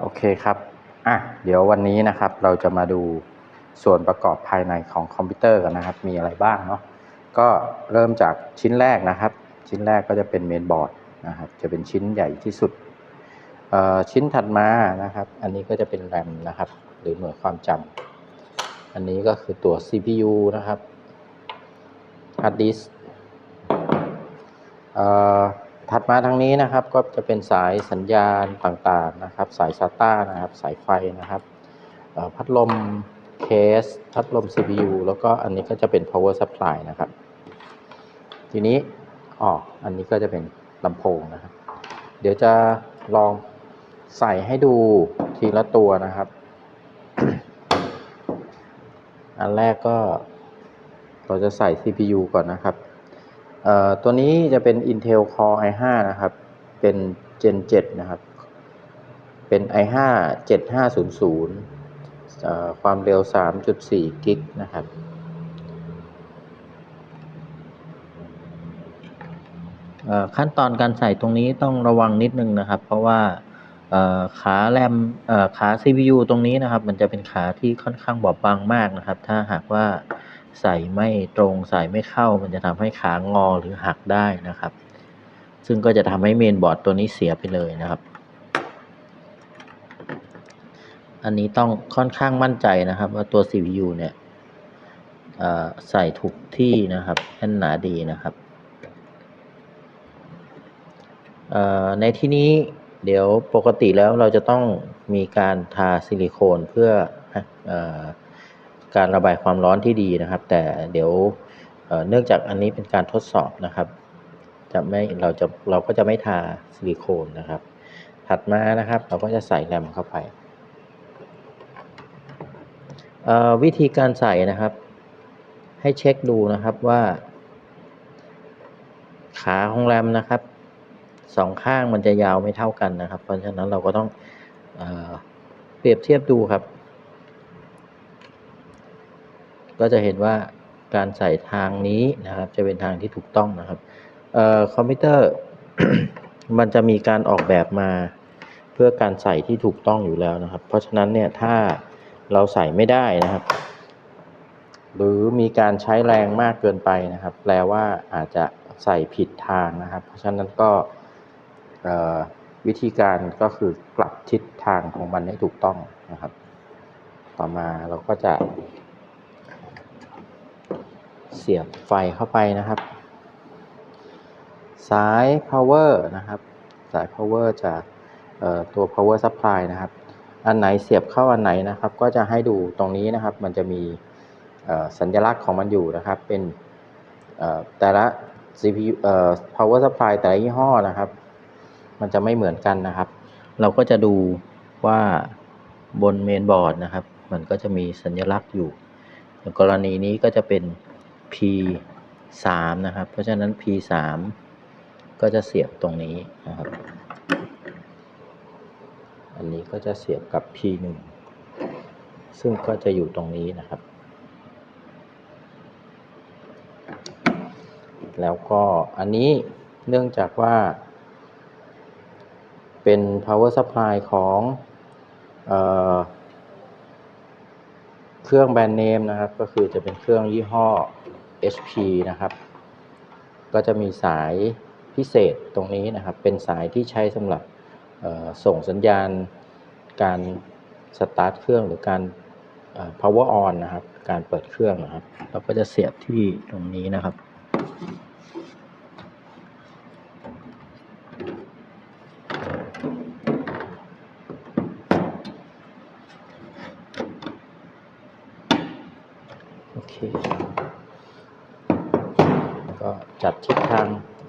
โอเคครับอะเดี๋ยววันนี้นะครับเราจะมาดูส่วนประกอบภายในของคอมพิวเตอร์กันนะครับ มีอะไรบ้างเนาะก็เริ่มจากชิ้นแรกนะครับ ชิ้นแรกก็จะเป็นเมนบอร์ดนะครับจะเป็นชิ้นใหญ่ที่สุดอ่อชิ้นถัดมานะครับ อันนี้ก็จะเป็นแรมนะครับ หรือหน่วยความจำอันนี้ก็คือตัว CPU นะครับฮาร์ดดิสก์เอ่อ ถัดมาทางนี้นะครับก็จะเป็นสายสัญญาณต่างๆนะครับ สาย SATA นะครับสายไฟนะครับพัดลมเคส พัดลม CPU แล้วก็อันนี้ก็จะเป็น power supply นะครับ ทีนี้อ๋ออันนี้ก็จะเป็นลำโพงนะครับ เดี๋ยวจะลองใส่ให้ดูทีละตัวนะครับ อันแรกก็เราจะใส่ CPU ก่อนนะครับ ตัวนี้จะเป็น Intel Core i5 นะครับ เป็น Gen 7 นะครับ เป็น i5 7500 ความเร็ว 3.4 กิกนะครับ ขั้นตอนการใส่ตรงนี้ต้องระวังนิดนึงนะครับ เพราะว่าขาแรมขา CPU ตรงนี้นะครับ มันจะเป็นขาที่ค่อนข้างบอบบางมากนะครับ ถ้าหากว่า ใส่ไม่ตรงใส่ไม่เข้า มันจะทำให้ขางอหรือหักได้นะครับ ซึ่งก็จะทำให้เมนบอร์ดตัวนี้เสียไปเลยนะครับ อันนี้ต้องค่อนข้างมั่นใจนะครับ ว่าตัว CPU เนี่ยใส่ถูกที่นะครับแน่นหนาดีนะครับในที่นี้เดี๋ยวปกติแล้วเราจะต้องมีการทาซิลิโคนเพื่ออ การระบายความร้อนที่ดีนะครับ แต่เดี๋ยวเเนื่องจากอันนี้เป็นการทดสอบนะครับ จะไม่เราจะเราก็จะไม่ทาซิลิโคนนะครับ ถัดมานะครับเราก็จะใส่แรมเข้าไปวิธีการใส่นะครับ ให้เช็คดูนะครับว่า ขาของแรมนะครับสองข้างมันจะยาวไม่เท่ากันนะครับ เพราะฉะนั้นเราก็ต้องเอเปรียบเทียบดูครับ ก็จะเห็นว่าการใส่ทางนี้นะครับ จะเป็นทางที่ถูกต้องนะครับออคอมพิวเตอร์มันจะมีการออกแบบมาเพื่อการใส่ที่ถูกต้องอยู่แล้วนะครับ เพราะฉะนั้นเนี่ยถ้าเราใส่ไม่ได้นะครับ หรือมีการใช้แรงมากเกินไปนะครับ แปลว่าอาจจะใส่ผิดทางนะครับ เพราะฉะนั้นก็วิธีการก็คือกลับทิศทางของมันให้ถูกต้องนะครับ ต่อมาเราก็จะ เสียบไฟเข้าไปนะครับ สาย power นะครับ สาย power จากตัว power supply นะครับ อันไหนเสียบเข้าอันไหนนะครับ ก็จะให้ดูตรงนี้นะครับ มันจะมีสัญลักษณ์ของมันอยู่นะครับ เป็นแต่ละ CPU power supply แต่ละยี่ห้อนะครับ มันจะไม่เหมือนกันนะครับ เราก็จะดูว่าบนเมนบอร์ดนะครับ มันก็จะมีสัญลักษณ์อยู่ กรณีนี้ก็จะเป็น P 3นะครับ เพราะฉะนั้น P 3ก็จะเสียบตรงนี้นะครับ อันนี้ก็จะเสียบกับ P 1ซึ่งก็จะอยู่ตรงนี้นะครับ แล้วก็อันนี้เนื่องจากว่า เป็น power supply ของเออเครื่องแบรนด์เนมนะครับ ก็คือจะเป็นเครื่องยี่ห้อ HP นะครับ ก็จะมีสายพิเศษตรงนี้นะครับ เป็นสายที่ใช้สำหรับส่งสัญญาณการสตาร์ทเครื่องหรือการ power on นะครับ การเปิดเครื่องนะครับ เราก็จะเสียบที่ตรงนี้นะครับ โอเค ก็ จัดทิศทาง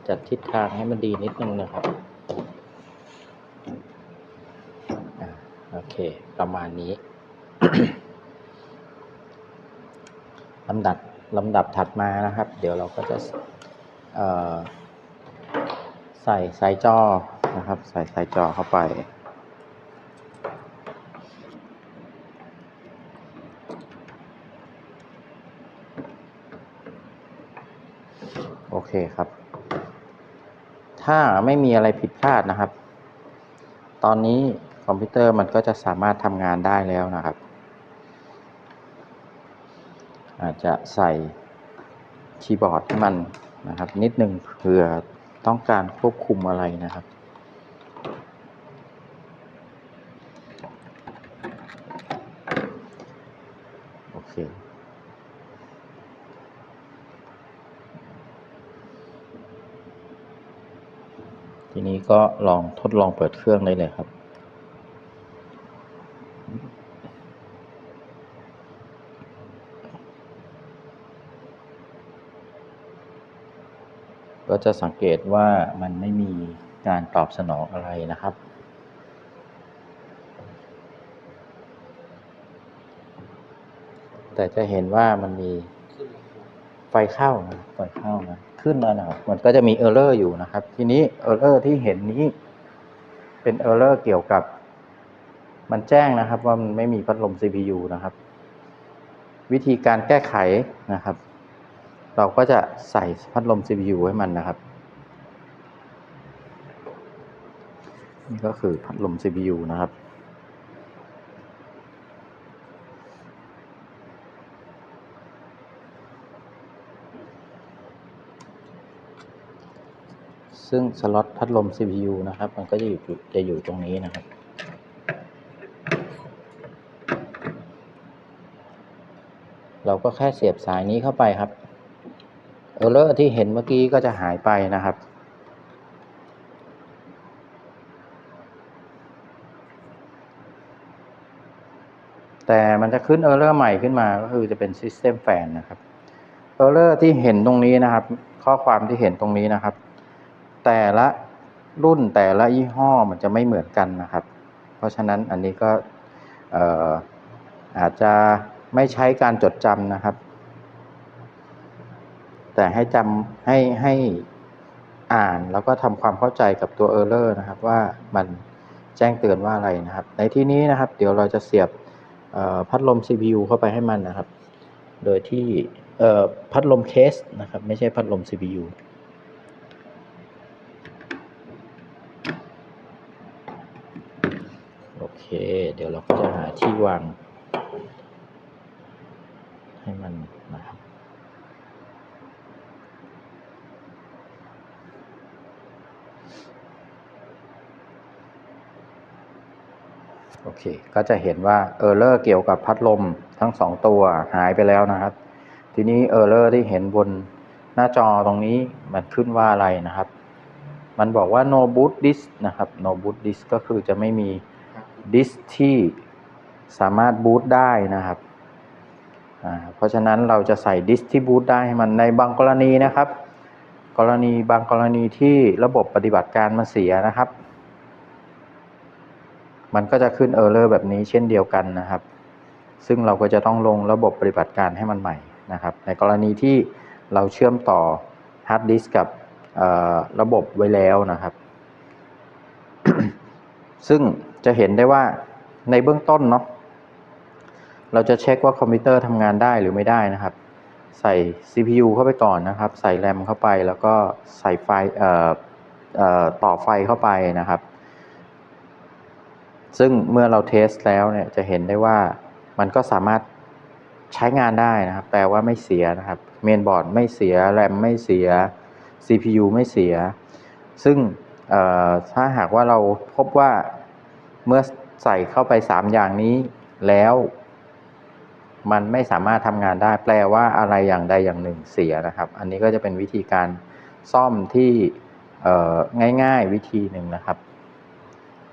จัดทิศทางให้มันดีนิดนึงนะครับโอเค ประมาณนี้ลำดับลำดับถัดมานะครับ เดี๋ยวเราก็จะใส่สายจอนะครับ ใส่สายจอเข้าไป เคครับ ถ้าไม่มีอะไรผิดพลาดนะครับ ตอนนี้คอมพิวเตอร์มันก็จะสามารถทำงานได้แล้วนะครับ อาจจะใส่คีย์บอร์ดให้มันนะครับ นิดนึงเผื่อต้องการควบคุมอะไรนะครับ โอเค ที นี้ก็ลองทดลองเปิดเครื่องได้เลยครับ ก็จะสังเกตว่ามันไม่มีการตอบสนองอะไรนะครับแต่จะเห็นว่ามันมีไฟเข้านะไฟเข้านะ ขึ้นแล้วนะครับ มันก็จะมีเออร์เลอร์อยู่นะครับ ทีนี้เออร์เลอร์ที่เห็นนี้เป็นเออร์เลอร์เกี่ยวกับ มันแจ้งนะครับว่ามันไม่มีพัดลม CPU นะครับ วิธีการแก้ไขนะครับ เราก็จะใส่พัดลม CPU ให้มันนะครับ นี่ก็คือพัดลม CPU นะครับ ซึ่งสล็อตพัดลม CPU นะครับ มันก็จะอยู่จะอยู่ตรงนี้นะครับ เราก็แค่เสียบสายนี้เข้าไปครับเออร์เลอร์ที่เห็นเมื่อกี้ก็จะหายไปนะครับแต่มันจะขึ้นเออร์เลอร์ใหม่ขึ้นมาก็คือจะเป็น System Fan นะครับเออร์เลอร์ที่เห็นตรงนี้นะครับ ข้อความที่เห็นตรงนี้นะครับ แต่ละรุ่นแต่ละยี่ห้อมันจะไม่เหมือนกันนะครับ เพราะฉะนั้นอันนี้ก็อาจจะไม่ใช้การจดจำนะครับ แต่ให้จำให้ให้อ่านแล้วก็ทำความเข้าใจกับตัว Error นะครับ ว่ามันแจ้งเตือนว่าอะไรนะครับ ในที่นี้นะครับ เดี๋ยวเราจะเสียบพัดลม CPU เข้าไปให้มันนะครับ โดยที่พัดลมเคสนะครับ ไม่ใช่พัดลม CPU โอ เคเดี๋ยวเราก็จะหาที่วาง ให้มันนะครับโอเค ก็จะเห็นว่าเออร์เลอร์เกี่ยวกับพัดลมทั้งสองตัวหายไปแล้วนะครับ ทีนี้เออร์เลอร์ที่เห็นบนหน้าจอตรงนี้มันขึ้นว่าอะไรนะครับ มันบอกว่า no boot disk นะครับ no boot disk ก็คือจะไม่มี ดิสที่สามารถบูตได้นะครับ เพราะฉะนั้นเราจะใส่ดิสที่บูตได้ให้มันในบางกรณีนะครับ กรณีบางกรณีที่ระบบปฏิบัติการมันเสียนะครับ มันก็จะขึ้นเออร์เลอร์แบบนี้เช่นเดียวกันนะครับ ซึ่งเราก็จะต้องลงระบบปฏิบัติการให้มันใหม่นะครับ ในกรณีที่เราเชื่อมต่อฮาร์ดดิสกับระบบไว้แล้วนะครับ ซึ่งจะเห็นได้ว่าในเบื้องต้นเนาะเราจะเช็คว่าคอมพิวเตอร์ทำงานได้หรือไม่ได้นะครับ ใส่ CPU เข้าไปก่อนนะครับ ใส่แรมเข้าไปแล้วก็ใส่ไฟเอ่อเอ่อต่อไฟเข้าไปนะครับ ซึ่งเมื่อเราเทสแล้วเนี่ยจะเห็นได้ว่ามันก็สามารถใช้งานได้นะครับ แปลว่าไม่เสียนะครับ เมนบอร์ดไม่เสีย แรมไม่เสีย CPU ไม่เสีย ซึ่ง ถ้าหากว่าเราพบว่าเมื่อใส่เข้าไป 3 อย่างนี้แล้ว มันไม่สามารถทำงานได้ แปลว่าอะไรอย่างใดอย่างหนึ่งเสียนะครับ อันนี้ก็จะเป็นวิธีการซ่อมที่ง่ายๆวิธีหนึ่งนะครับ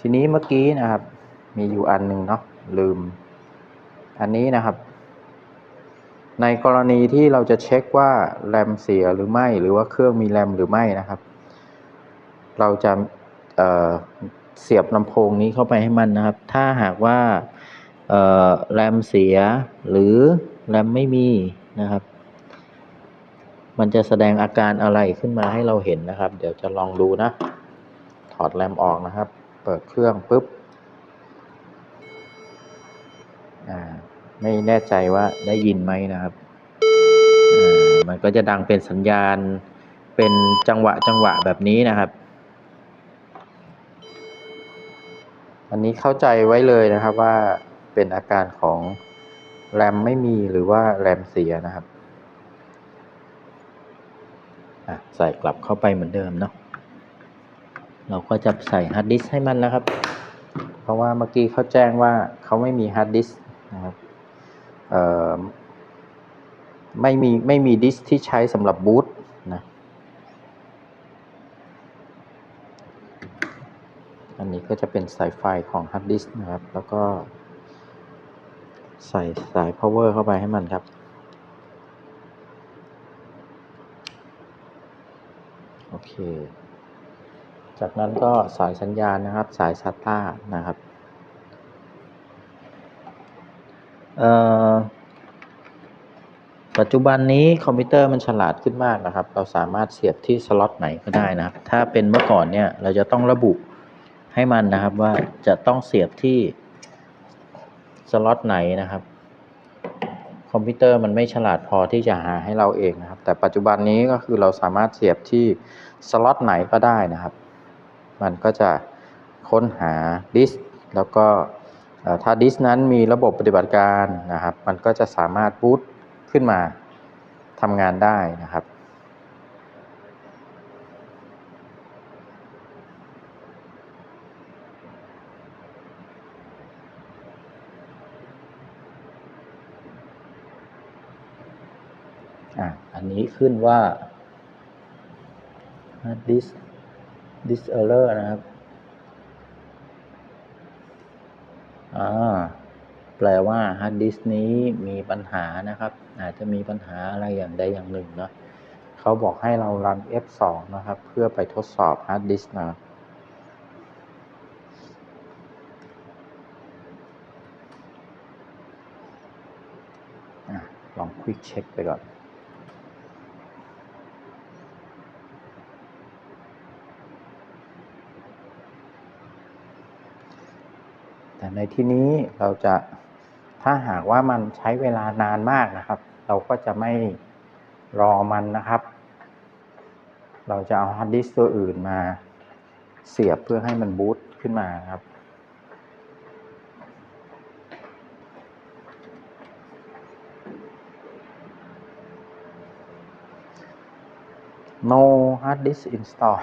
ทีนี้เมื่อกี้นะครับ มีอยู่อันหนึ่งเนาะลืม อันนี้นะครับ ในกรณีที่เราจะเช็คว่าแรมเสียหรือไม่ หรือว่าเครื่องมีแรมหรือไม่นะครับ เราจะเเสียบลำโพงนี้เข้าไปให้มันนะครับ ถ้าหากว่าแรมเสียหรือแรมไม่มีนะครับ มันจะแสดงอาการอะไรขึ้นมาให้เราเห็นนะครับ เดี๋ยวจะลองดูนะ ถอดแรมออกนะครับ เปิดเครื่องปุ๊บไม่แน่ใจว่าได้ยินไหมนะครับ มันก็จะดังเป็นสัญญาณ เป็นจังหวะจังหวะแบบนี้นะครับ อันนี้เข้าใจไว้เลยนะครับว่าเป็นอาการของแรมไม่มีหรือว่าแรมเสียนะครับใส่กลับเข้าไปเหมือนเดิมเนาะเราก็จะใส่ฮาร์ดดิสให้มันนะครับ เพราะว่าเมื่อกี้เขาแจ้งว่าเขาไม่มีฮาร์ดดิสนะครับไม่มีไม่มีดิสที่ใช้สำหรับบูตนะ อันนี้ก็จะเป็นสายไฟของฮาร์ดดิสก์นะครับ แล้วก็ ใส่สาย power เข้าไปให้มันครับ โอเค จากนั้นก็สายสัญญาณนะครับ สาย SATA นะครับเอ่อปัจจุบันนี้คอมพิวเตอร์มันฉลาดขึ้นมากนะครับ เราสามารถเสียบที่สล็อตไหนก็ได้นะครับ ถ้าเป็นเมื่อก่อนเนี่ย เราจะต้องระบุ ให้มันนะครับว่าจะต้องเสียบที่สล็อตไหนนะครับ คอมพิวเตอร์มันไม่ฉลาดพอที่จะหาให้เราเองนะครับ แต่ปัจจุบันนี้ก็คือเราสามารถเสียบที่สล็อตไหนก็ได้นะครับ มันก็จะค้นหาดิสก์แล้วก็ถ้าดิสก์นั้นมีระบบปฏิบัติการนะครับ มันก็จะสามารถบูตขึ้นมาทำงานได้นะครับ นี้ขึ้นว่า hard disk disk error นะครับ อ่า แปลว่า hard disk นี้มีปัญหานะครับ อาจจะมีปัญหาอะไรอย่างใดอย่างหนึ่งเนาะเขาบอกให้เรารัน F2 นะครับ เพื่อไปทดสอบ hard disk นะครับอะลอง quick check ไปก่อน ในที่นี้เราจะถ้าหากว่ามันใช้เวลานานมากนะครับ เราก็จะไม่รอมันนะครับ เราจะเอาฮาร์ดดิสก์ตัวอื่นมาเสียบเพื่อให้มันบูตขึ้นมาครับ no hard disk install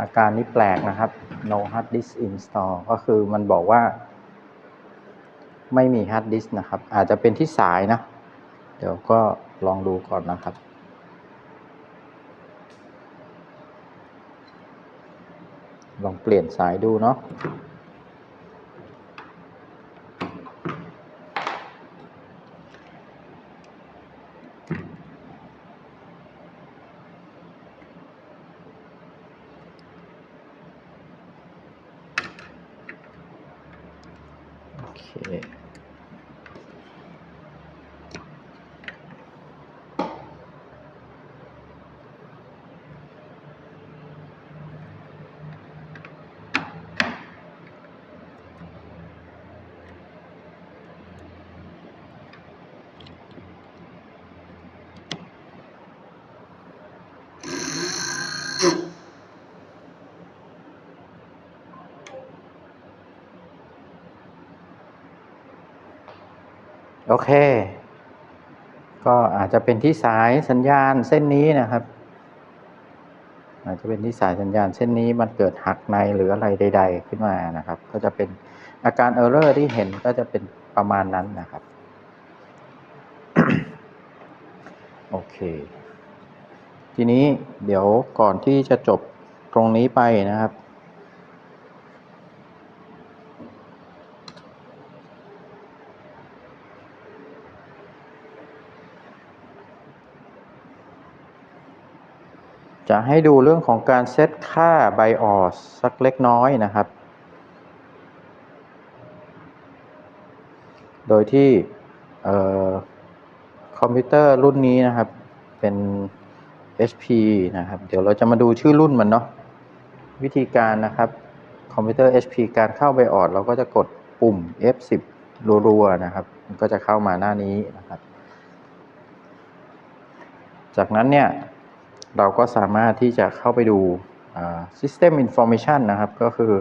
อาการนี้แปลกนะครับ no hard disk install ก็คือมันบอกว่า ไม่มี hard disk นะครับ อาจจะเป็นที่สายนะ เดี๋ยวก็ลองดูก่อนนะครับลองเปลี่ยนสายดูเนาะ โอเค โอเคก็อาจจะเป็นที่สายสัญญาณเส้นนี้นะครับ อาจจะเป็นที่สายสัญญาณเส้นนี้มันเกิดหักในหรืออะไรใด ๆ ขึ้นมานะครับ ก็จะเป็นอาการเออร์เรอร์ที่เห็นก็จะเป็นประมาณนั้นนะครับ โอเค ทีนี้เดี๋ยวก่อนที่จะจบตรงนี้ไปนะครับ จะให้ดูเรื่องของการเซตค่า BIOS สักเล็กน้อยนะครับ โดยที่คอมพิวเตอร์รุ่นนี้นะครับ เป็น HP นะครับ เดี๋ยวเราจะมาดูชื่อรุ่นมันเนาะ วิธีการนะครับ คอมพิวเตอร์ HP การเข้า BIOS เราก็จะกดปุ่ม F10 รัวๆนะครับ มันก็จะเข้ามาหน้านี้นะครับ จากนั้นเนี่ย เราก็สามารถที่จะเข้าไปดู system information นะครับ ก็คือ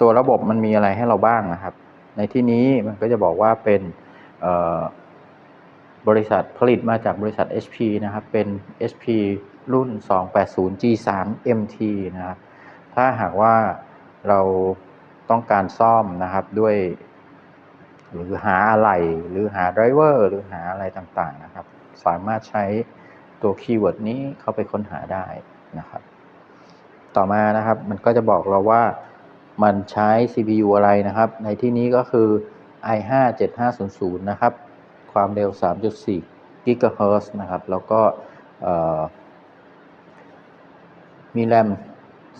ตัวระบบมันมีอะไรให้เราบ้างนะครับ ในที่นี้มันก็จะบอกว่าเป็นบริษัทผลิตมาจากบริษัท HP นะครับ เป็น HP รุ่น 280 G3 MT นะครับ ถ้าหากว่าเราต้องการซ่อมนะครับด้วย หรือหาอะไรหรือหาไดรเวอร์หรือหาอะไรต่างๆนะครับ สามารถใช้ ตัวคีย์เวิร์ดนี้เข้าไปค้นหาได้นะครับ ต่อมานะครับมันก็จะบอกเราว่ามันใช้ CPU อะไรนะครับ ในที่นี้ก็คือ i5 7500 นะครับ ความเร็ว 3.4 GHz นะครับ แล้วก็มีแรม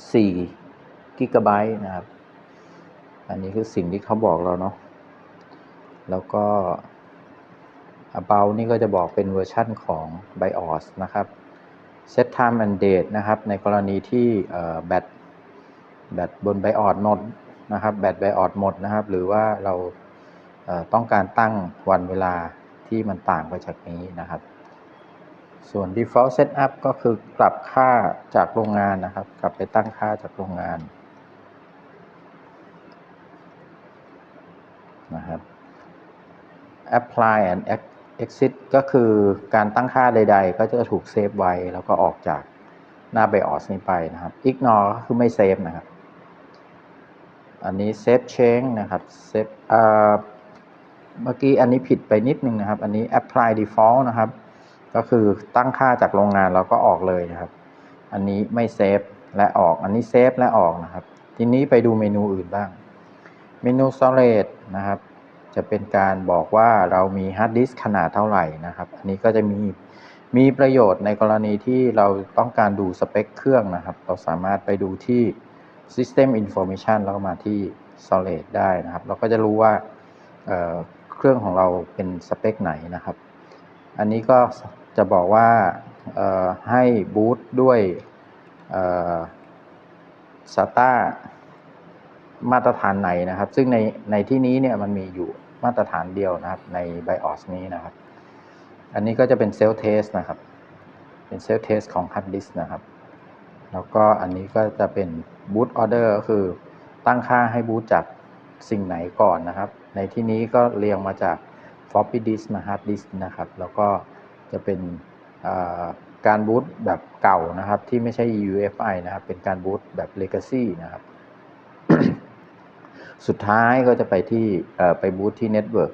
4 GB นะครับ อันนี้คือสิ่งที่เขาบอกเราเนาะแล้วก็ about นี่ก็จะบอกเป็นเวอร์ชั่นของ BIOS นะครับ set time and date นะครับ ในกรณีที่แบตแบตบน BIOS หมดนะครับ แบต BIOS หมดนะครับ หรือว่าเราเต้องการตั้งวันเวลาที่มันต่างไปจากนี้นะครับ ส่วน default setup ก็คือกลับค่าจากโรงงานนะครับ กลับไปตั้งค่าจากโรงงานนะครับ apply and exit ก็คือการตั้งค่าใด ๆ ก็จะถูกเซฟไว้ แล้วก็ออกจากหน้า BIOS นี้ไปนะครับ ignore ก็คือไม่เซฟนะครับ อันนี้ save change นะครับ save เอ่อเมื่อกี้อันนี้ผิดไปนิดนึงนะครับ อันนี้ apply default นะครับ ก็คือตั้งค่าจากโรงงานเราก็ออกเลยนะครับ อันนี้ไม่เซฟและออก อันนี้เซฟและออกนะครับ ทีนี้ไปดูเมนูอื่นบ้าง เมนู storage นะครับ จะเป็นการบอกว่าเรามีฮาร์ดดิสก์ขนาดเท่าไหร่นะครับ อันนี้ก็จะมีมีประโยชน์ในกรณีที่เราต้องการดูสเปคเครื่องนะครับ เราสามารถไปดูที่ System Information แล้วก็มาที่ Storage ได้นะครับ เราก็จะรู้ว่าเเครื่องของเราเป็นสเปคไหนนะครับ อันนี้ก็จะบอกว่าให้บูตด้วย SATA มาตรฐานไหนนะครับ ซึ่งในในที่นี้เนี่ยมันมีอยู่มาตรฐานเดียวนะครับใน BIOS นี้นะครับ อันนี้ก็จะเป็นเซลเทสนะครับ เป็นเซลเทสของ Hard Disk นะครับ แล้วก็อันนี้ก็จะเป็น boot order ก็คือตั้งค่าให้บูตจากสิ่งไหนก่อนนะครับ ในที่นี้ก็เรียงมาจาก floppy disk มา hard disk นะครับ แล้วก็จะเป็นการบูตแบบเก่านะครับ ที่ไม่ใช่ UEFI นะครับ เป็นการบูตแบบ legacy นะครับ สุดท้ายก็จะไปที่ไปบูตที่ Network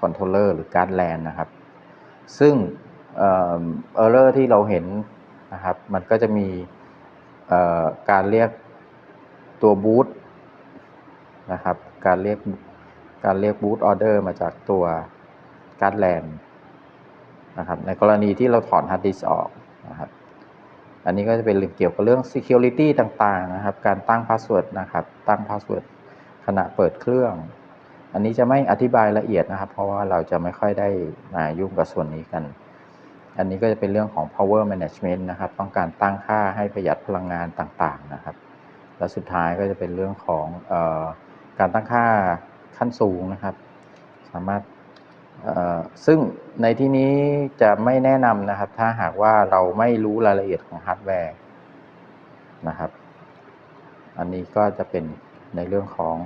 Controller หรือการ LAN นะครับ ซึ่งเอ่อ error ที่เราเห็นนะครับ มันก็จะมีการเรียกตัวบูตนะครับ การเรียกการเรียกบูตออเดอร์มาจากตัวการ LAN นะครับ ในกรณีที่เราถอนฮาร์ดดิสก์ออกนะครับ อันนี้ก็จะเป็นเรื่องเกี่ยวกับเรื่อง security ต่างๆนะครับ การตั้งพาสเวิร์ดนะครับ ตั้งพาสเวิร์ด ขณะเปิดเครื่อง อันนี้จะไม่อธิบายละเอียดนะครับ เพราะว่าเราจะไม่ค่อยได้มายุ่งกับส่วนนี้กัน อันนี้ก็จะเป็นเรื่องของ power management นะครับ ต้องการตั้งค่าให้ประหยัดพลังงานต่างๆนะครับ และสุดท้ายก็จะเป็นเรื่องของออการตั้งค่าขั้นสูงนะครับ สามารถซึ่งในที่นี้จะไม่แนะนำนะครับ ถ้าหากว่าเราไม่รู้รายละเอียดของฮาร์ดแวร์นะครับ อันนี้ก็จะเป็น ในเรื่องของ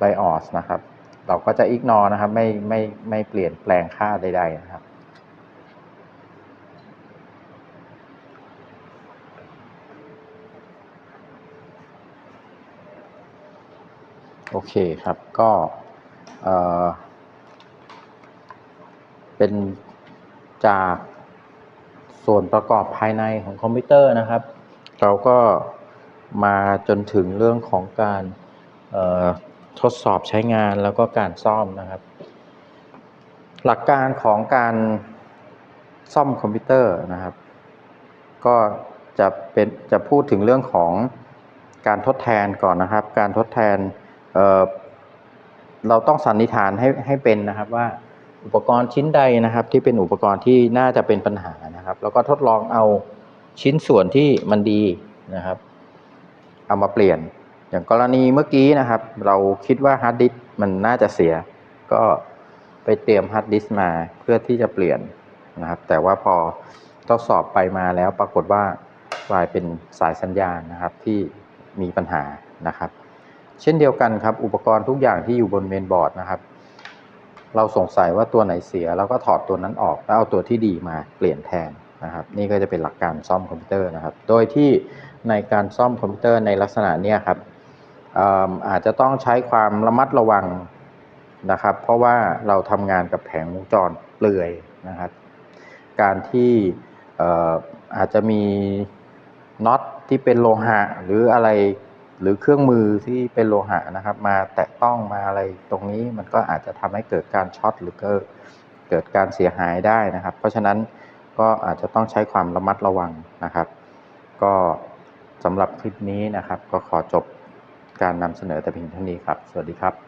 BIOS นะครับ เราก็จะ ignore นะครับ ไม่ไม่ไม่เปลี่ยนแปลงค่าใด ๆ นะครับโอเคครับ ก็เอ่อเป็นจากส่วนประกอบภายในของคอมพิวเตอร์นะครับ เราก็ มาจนถึงเรื่องของการทดสอบใช้งานแล้วก็การซ่อมนะครับ หลักการของการซ่อมคอมพิวเตอร์นะครับ ก็จะเป็นจะพูดถึงเรื่องของการทดแทนก่อนนะครับ การทดแทนเเราต้องสันนิษฐานให้ให้เป็นนะครับว่าอุปกรณ์ชิ้นใดนะครับ ที่เป็นอุปกรณ์ที่น่าจะเป็นปัญหานะครับ แล้วก็ทดลองเอาชิ้นส่วนที่มันดีนะครับ เอามาเปลี่ยน อย่างกรณีเมื่อกี้นะครับ เราคิดว่าฮาร์ดดิสก์มันน่าจะเสีย ก็ไปเตรียมฮาร์ดดิสก์มาเพื่อที่จะเปลี่ยนนะครับ แต่ว่าพอทดสอบไปมาแล้วปรากฏว่ากลายเป็นสายสัญญาณนะครับที่มีปัญหานะครับ เช่นเดียวกันครับ อุปกรณ์ทุกอย่างที่อยู่บนเมนบอร์ดนะครับ เราสงสัยว่าตัวไหนเสียเราก็ถอดตัวนั้นออกแล้วเอาตัวที่ดีมาเปลี่ยนแทน นะครับนี่ก็จะเป็นหลักการซ่อมคอมพิวเตอร์นะครับ โดยที่ในการซ่อมคอมพิวเตอร์ในลักษณะนี้ครับอาจจะต้องใช้ความระมัดระวังนะครับ เพราะว่าเราทำงานกับแผงวงจรเปลือยนะครับ การที่อ่ออาจจะมีน็อตที่เป็นโลหะหรืออะไรหรือเครื่องมือที่เป็นโลหะนะครับ มาแตะต้องมาอะไรตรงนี้มันก็อาจจะทำให้เกิดการช็อตหรือเกิดเกิดการเสียหายได้นะครับ เพราะฉะนั้น ก็อาจจะต้องใช้ความระมัดระวังนะครับ ก็สำหรับคลิปนี้นะครับ ก็ขอจบการนำเสนอแต่เพียงเท่านี้ครับ สวัสดีครับ